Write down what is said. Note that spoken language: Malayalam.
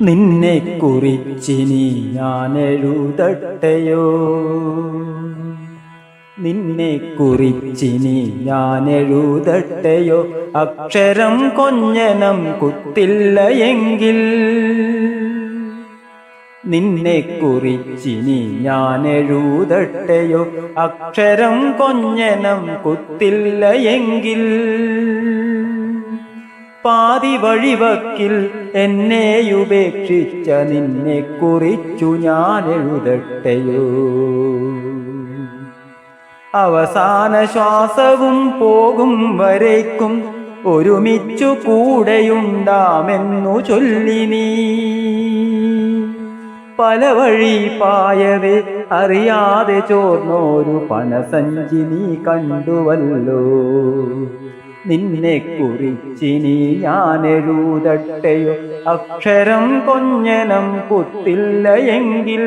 നിന്നെ കുറിച്ചിനി ഞാൻ എഴുതട്ടെയോ നിന്നെ കുറിച്ചിനി ഞാൻ എഴുതട്ടെയോ അക്ഷരം കൊഞ്ഞനം കുത്തില്ല എങ്കിൽ നിന്നെ കുറിച്ചിനി ഞാൻ എഴുതട്ടെയോ അക്ഷരം കൊഞ്ഞനം കുത്തില്ല എങ്കിൽ പാതി വഴിവക്കിൽ എന്നെ ഉപേക്ഷിച്ച നിന്നെ കുറിച്ചു ഞാൻ എഴുതട്ടെയോ അവസാന ശ്വാസവും പോകും വരേക്കും ഒരുമിച്ചു കൂടെയുണ്ടാമെന്നു ചൊല്ലി നീ. പല വഴി പായവേ അറിയാതെ ചോർന്നോരു പണസഞ്ചി നീ കണ്ടുവല്ലോ. നിന്നെ കുറിച്ചിനി ഞാൻ എഴുതട്ടെയോ അക്ഷരം കൊഞ്ഞനം കുത്തില്ല എങ്കിൽ